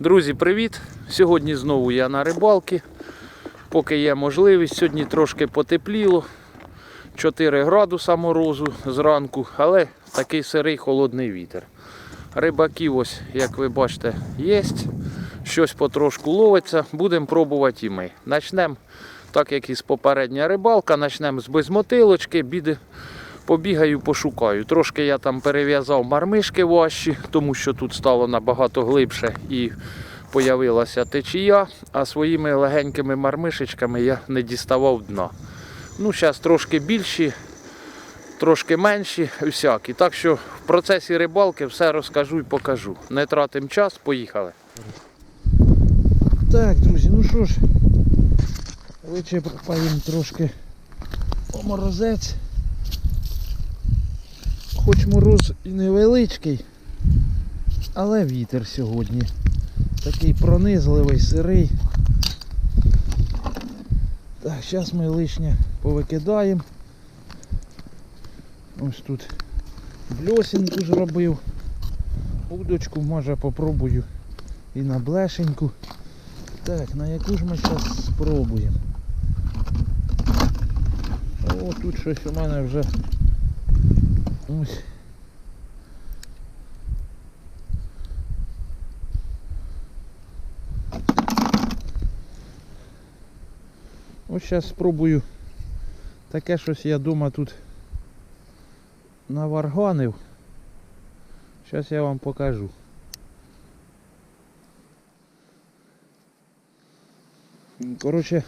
Друзі, привіт! Сьогодні знову я на рибалці. Поки є можливість, сьогодні трошки потепліло. 4 градуса морозу зранку, але такий сирий холодний вітер. Рибаків, ось, як ви бачите, є. Щось потрошку ловиться. Будемо пробувати і ми. Начнемо, так як і з попередня рибалка, почнемо з безмотилочки, біди, побігаю, пошукаю. Трошки я там перев'язав мармишки важчі, тому що тут стало набагато глибше і появилася течія, а своїми легенькими мармишечками я не діставав дна. Ну, зараз трошки більші, трошки менші, всякі. Так що в процесі рибалки все розкажу і покажу. Не тратимо час, поїхали. Так, друзі, ну що ж, вичерпаємо трошки морозець. Хоч мороз і невеличкий, але вітер сьогодні. Такий пронизливий, сирий. Так, зараз ми лишнє повикидаємо. Ось тут бльосінку зробив. Удочку може попробую і на блешеньку. Так, на яку ж ми зараз спробуємо? О, тут щось у мене вже ось. Ось зараз спробую. Таке щось я дома тут наварганив. Зараз я вам покажу. Коротше,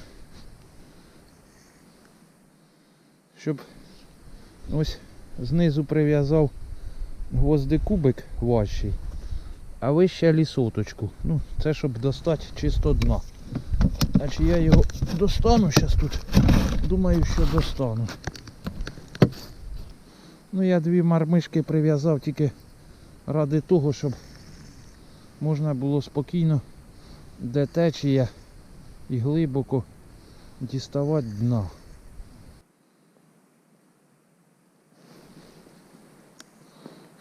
щоб ось знизу прив'язав гвоздикубик важчий, а вище лісоточку. Ну, це щоб достати чисто дна. Чи я його достану зараз тут? Думаю, що достану. Ну я дві мармишки прив'язав тільки ради того, щоб можна було спокійно, де течія і глибоко діставати дна.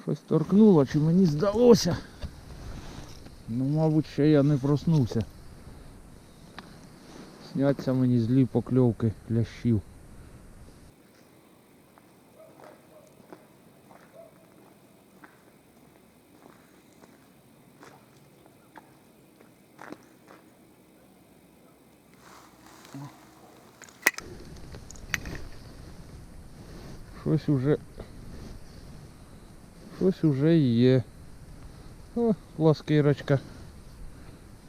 Щось торкнуло, чи мені здалося. Ну, мабуть, ще я не проснувся. Сняться мені злі покльовки лящів. Щось уже. Щось уже є. О, ласкирочка.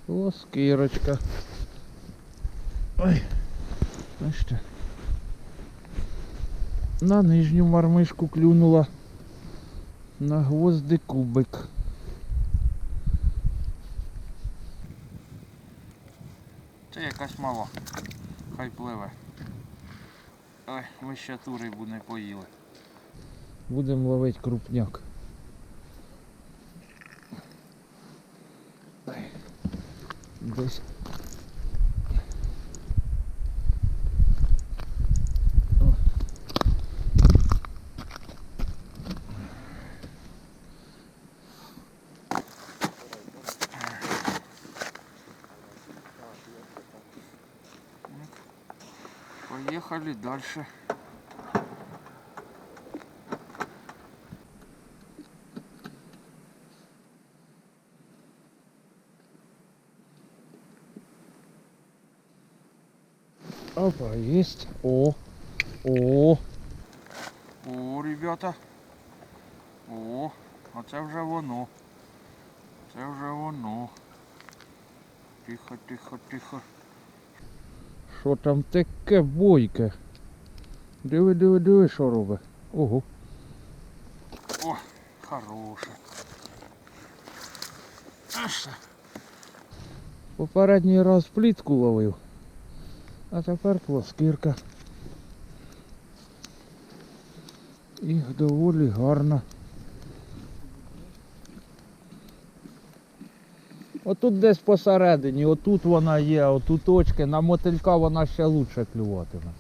Ласкирочка. Ой. Бачите. На нижню мармишку клюнула. На гвозди кубик. Це якась мала. Хай пливе. Ой, ми ще ту рибу не поїли. Будемо ловити крупняк. Десь. О. Поїхали далі. Опа, есть. О, о, О, ребята. О, а це вже воно. Це вже воно. Тихо, тихо, тихо. що там таке бойке? Диви, диви, диви, що робить. Ого. О, хороше. Попередній раз плітку ловив. А тепер плоскирка. І доволі гарна. Отут десь посередині, отут вона є, отут точки, на мотилька вона ще лучше клюватиме.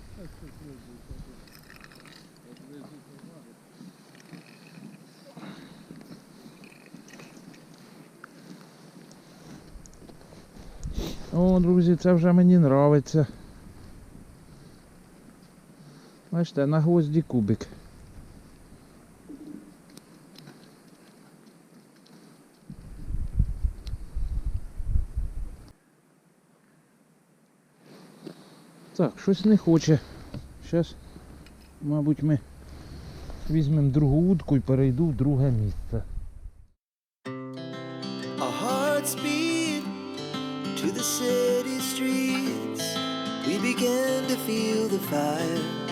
О, друзі, це вже мені нравиться. Бачите, на гвозді кубик. Так, щось не хоче. Зараз, мабуть, ми візьмемо другу удку і перейду в друге місце. To the city streets. We began to feel the fire.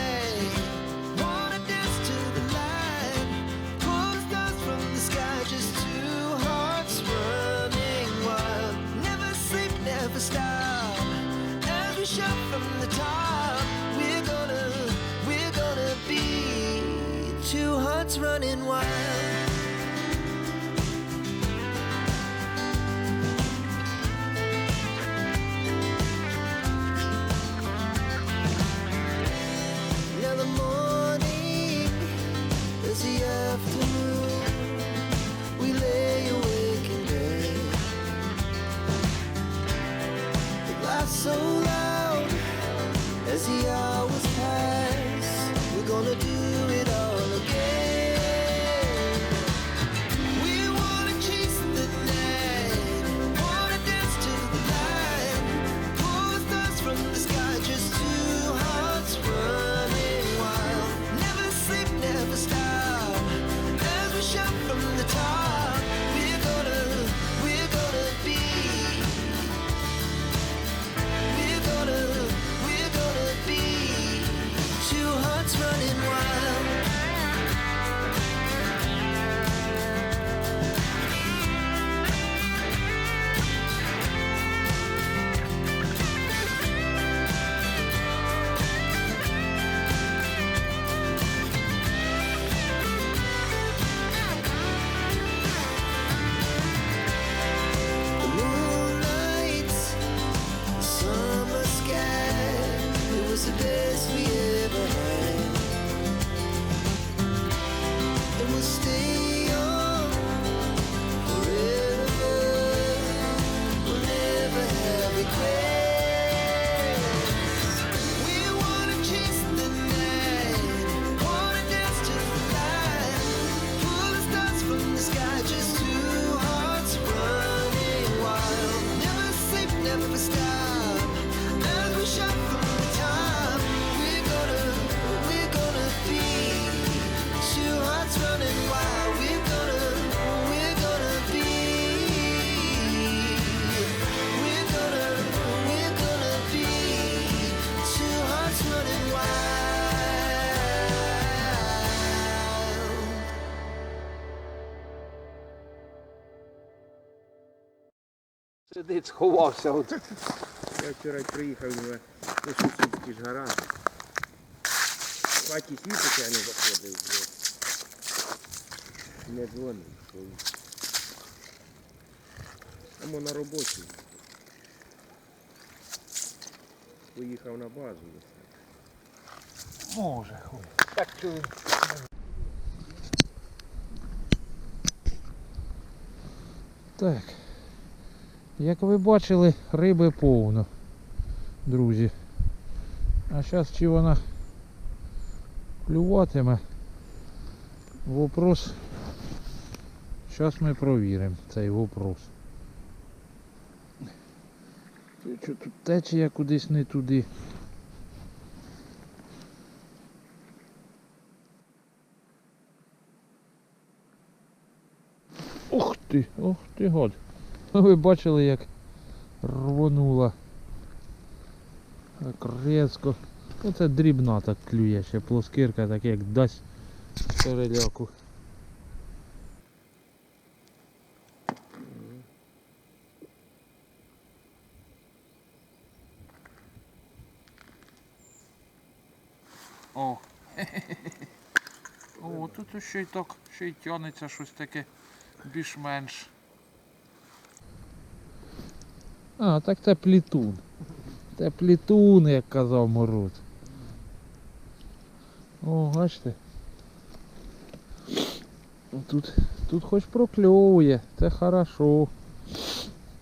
never stop. Сидить, сховався. От. Я вчора приїхав на на сусідський ж гараж. В хаті світить, я не заходив. Не дзвонив. Тому на роботі. Поїхав на базу. Може. Так що Так. Як ви бачили, риби повно, друзі. А зараз чи вона клюватиме? Вопрос. Зараз ми провіримо цей вопрос. Що тут течія кудись не туди. Ух ти, ух ти гад. Ви бачили як рвонула. Так резко. Оце дрібна так клює ще плоскирка, так як дасть переляку. О, О, тут ще й так, ще й тянеться щось таке більш-менш. А, так це плітун. Це плітун, як казав Мороз. О, бачите. Тут, тут хоч прокльовує, це хорошо.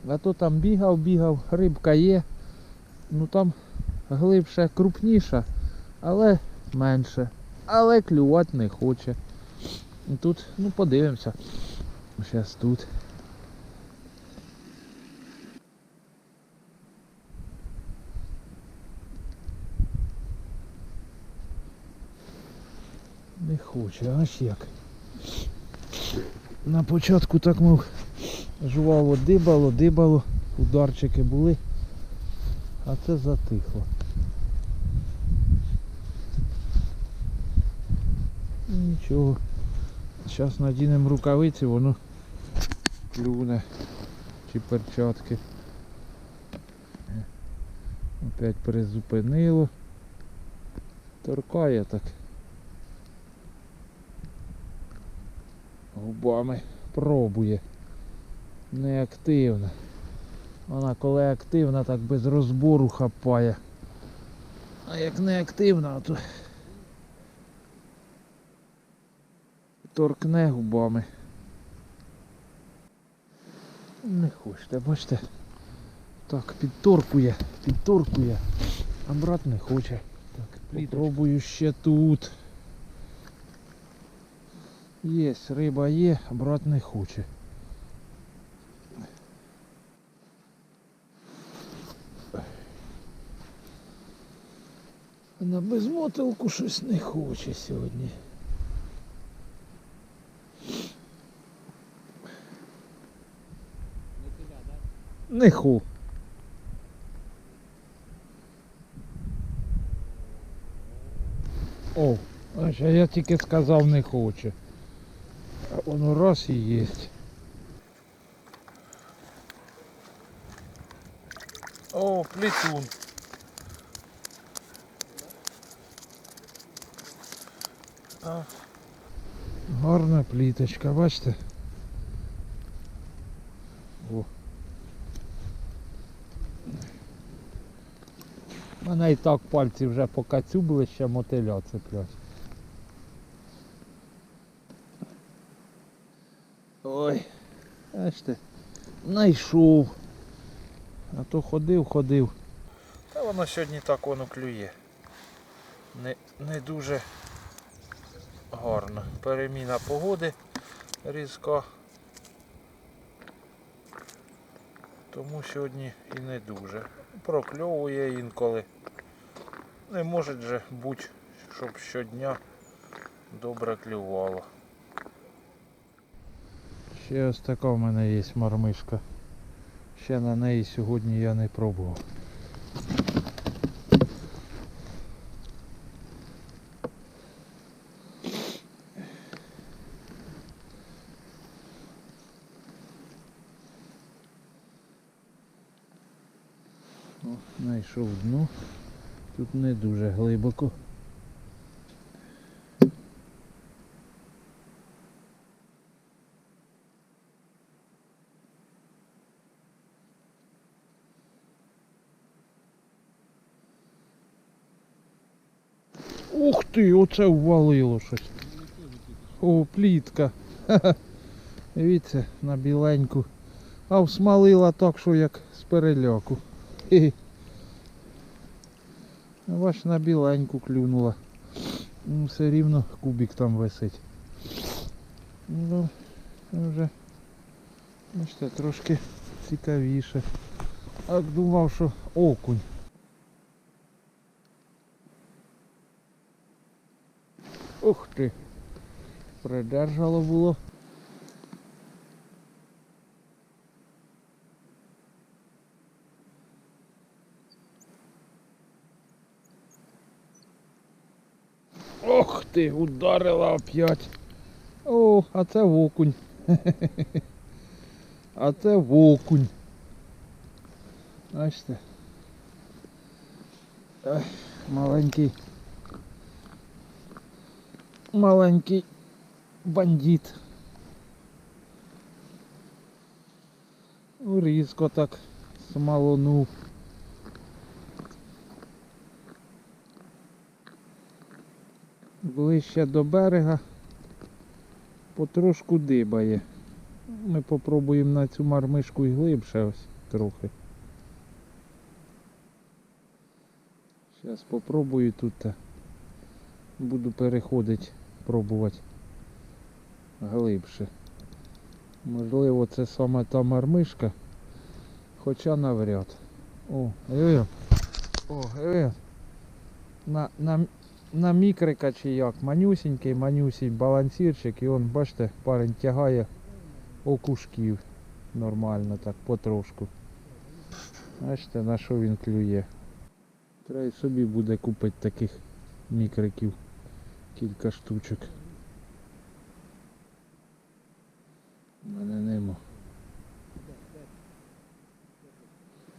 А то там бігав, бігав, рибка є. Ну там глибше, крупніша, але менше. Але клювати не хоче. Тут, ну подивимося. Зараз тут. Не хоче, аж як. На початку так мов жувало, дибало, дибало, ударчики були, а це затихло. Нічого. Зараз надінемо рукавиці, воно клюне чи перчатки. Опять призупинило. Торкає так. Губами пробує. Неактивна. Вона коли активна, так без розбору хапає. А як не активна, то торкне губами. Не хочете, бачите? Так, підторкує, підторкує, а брат не хоче. Так, попробую ще тут. Є, риба є, а брат не хоче. На безмотилку щось не хоче сьогодні. Не ху. О, аж я тільки сказав не хоче. А воно раз і єсть. О, плітун. А, Гарна пліточка, бачите? О. У мене і так пальці вже покацюбили, ще мотиля цеплять. Бачите, знайшов. А то ходив, ходив. Та воно сьогодні так воно клює. Не, не дуже гарно. Переміна погоди різка. Тому сьогодні і не дуже. Прокльовує інколи. Не може же бути, щоб щодня добре клювало. Ще ось така в мене є мармишка. Ще на неї сьогодні я не пробував. О, знайшов дно. Тут не дуже глибоко. Ух ти, оце ввалило щось. О, плітка. Ха-ха. Дивіться, на біленьку. А всмалила так, що як з. Хе-хе. А Бач, на біленьку клюнула. Ну, Все рівно кубик там висить. Ну, вже, бачите, трошки цікавіше. А думав, що окунь. Ух ти. Придержало було. Ох ти, ударила опять. О, а це вокунь. А це вокунь. Бачите. Маленький маленький бандит. Різко так смалонув. Ближче до берега потрошку дибає. Ми попробуємо на цю мармишку і глибше ось трохи. Зараз попробую тут. Буду переходити, пробувати глибше. Можливо, це саме та мармишка, хоча навряд. О, диви. О, диви. На, на, на мікрика чи як, манюсінький, манюсінький балансірчик, і он, бачите, парень тягає окушків нормально так, потрошку. Бачите, на що він клює. Треба собі буде купити таких мікриків. Кілька штучок. Мене нема.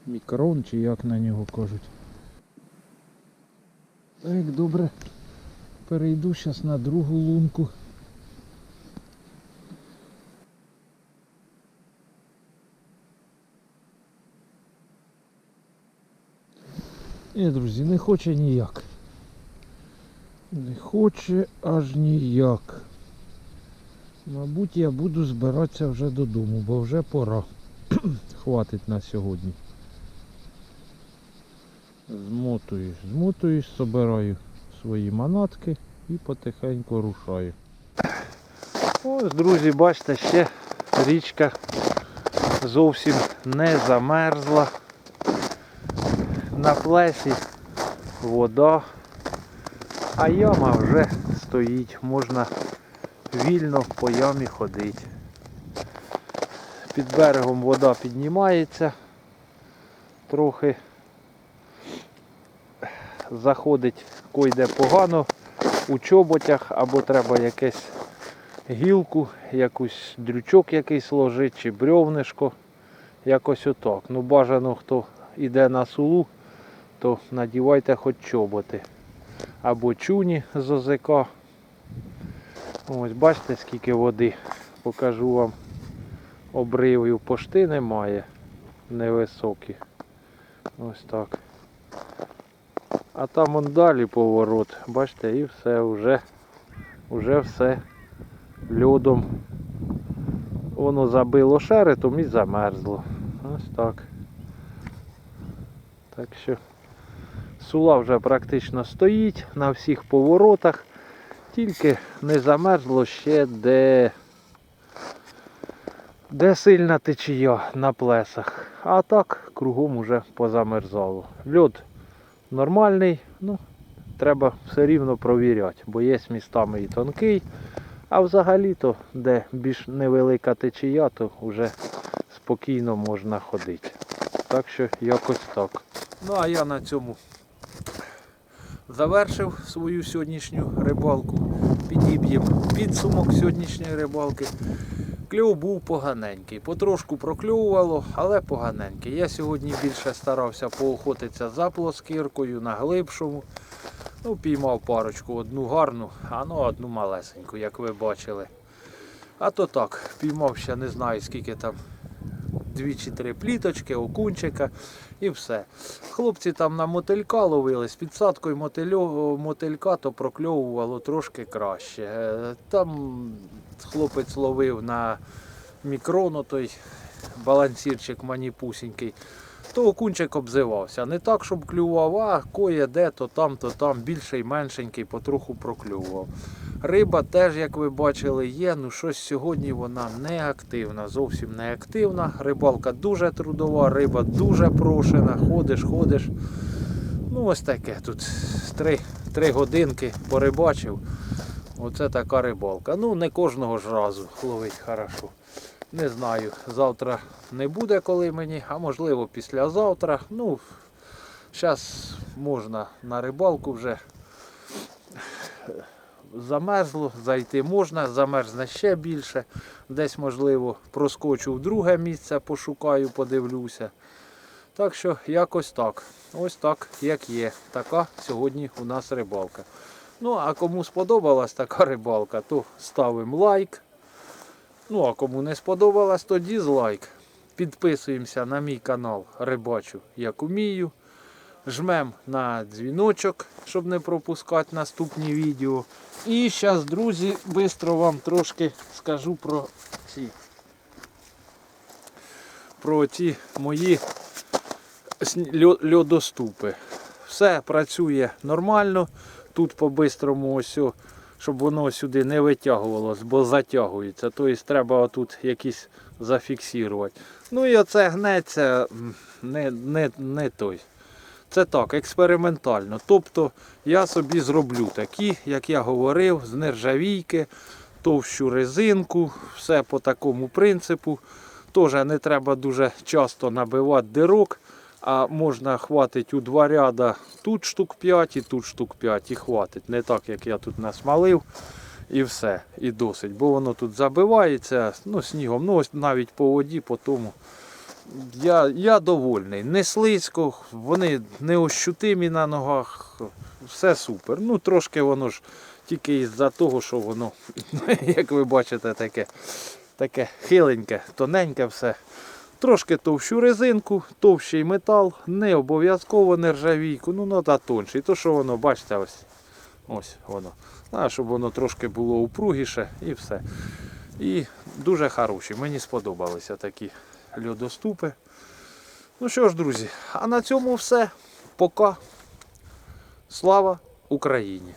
Мікрон чи як на нього кажуть. Так, добре. Перейду зараз на другу лунку. Ні, друзі, не хоче ніяк. Не хоче аж ніяк. Мабуть, я буду збиратися вже додому, бо вже пора. Хватить на сьогодні. Змотуюсь, змотуюсь, собираю свої манатки і потихеньку рушаю. Ось, друзі, бачите, ще річка зовсім не замерзла. На плесі вода, а яма вже стоїть, можна вільно по ямі ходити. Під берегом вода піднімається, трохи заходить койде погано у чоботях або треба якесь гілку, якусь дрючок якийсь ложить чи брьовнишко. Якось отак. Ну бажано хто йде на сулу, то надівайте хоч чоботи. Або чуні з ОЗК. Ось бачите скільки води. Покажу вам обривів пошти немає. Невисокі. Ось так. А там он далі поворот. Бачите, і все, вже, вже все льодом. Воно забило шеретом і замерзло. Ось так. Так що сула вже практично стоїть на всіх поворотах. Тільки не замерзло ще де, де сильна течія на плесах. А так кругом уже позамерзало. Льод нормальний, ну, треба все рівно провіряти, бо є містами і тонкий, а взагалі-то, де більш невелика течія, то вже спокійно можна ходити. Так що якось так. Ну а я на цьому завершив свою сьогоднішню рибалку. Підіб'ємо підсумок сьогоднішньої рибалки. Кльов був поганенький. Потрошку прокльовувало, але поганенький. Я сьогодні більше старався поохотитися за плоскиркою на глибшому. Ну, піймав парочку, одну гарну, а ну одну малесеньку, як ви бачили. А то так, піймав ще не знаю скільки там. Дві чи три пліточки, окунчика і все. Хлопці там на мотилька ловили, з підсадкою мотильо- мотилька то прокльовувало трошки краще. Е, Там хлопець ловив на мікрону той балансірчик маніпусінький, то окунчик обзивався. Не так, щоб клював, а коє де, то там, то там, більший, меншенький, потроху проклював. Риба теж, як ви бачили, є. Ну щось сьогодні вона не активна, зовсім не активна. Рибалка дуже трудова, риба дуже прошена. Ходиш, ходиш. Ну ось таке. Тут три, три годинки порибачив. Оце така рибалка. Ну не кожного ж разу ловить хорошо. Не знаю, завтра не буде коли мені, а можливо післязавтра. Ну, зараз можна на рибалку вже замерзло, зайти можна, замерзне ще більше. Десь, можливо, проскочу в друге місце, пошукаю, подивлюся. Так що якось так. Ось так, як є. Така сьогодні у нас рибалка. Ну, а кому сподобалась така рибалка, то ставимо лайк. Ну, а кому не сподобалась, то дізлайк. Підписуємося на мій канал Рибачу як умію. Жмем на дзвіночок, щоб не пропускати наступні відео. І зараз, друзі, швидко вам трошки скажу про ці, про ці мої льодоступи. Все працює нормально. Тут по-бистрому ось, щоб воно сюди не витягувалось, бо затягується. Тобто треба отут якісь зафіксувати. Ну і оце гнеться не, не, не той. Це так, експериментально. Тобто я собі зроблю такі, як я говорив, з нержавійки, товщу резинку, все по такому принципу. Теж не треба дуже часто набивати дирок, а можна хватить у два ряда тут штук 5 і тут штук 5 і хватить. Не так, як я тут насмалив. І все, і досить. Бо воно тут забивається ну, снігом. Ну ось навіть по воді, по тому. Я, я довольний. Не слизько, вони не ощутимі на ногах. Все супер. Ну трошки воно ж тільки із-за того, що воно, як ви бачите, таке, таке хиленьке, тоненьке все. Трошки товщу резинку, товщий метал, не обов'язково нержавійку, ну треба тонший. То що воно, бачите, ось, ось воно. А, щоб воно трошки було упругіше і все. І дуже хороші. Мені сподобалися такі льодоступи. Ну що ж, друзі, а на цьому все. Пока. Слава Україні!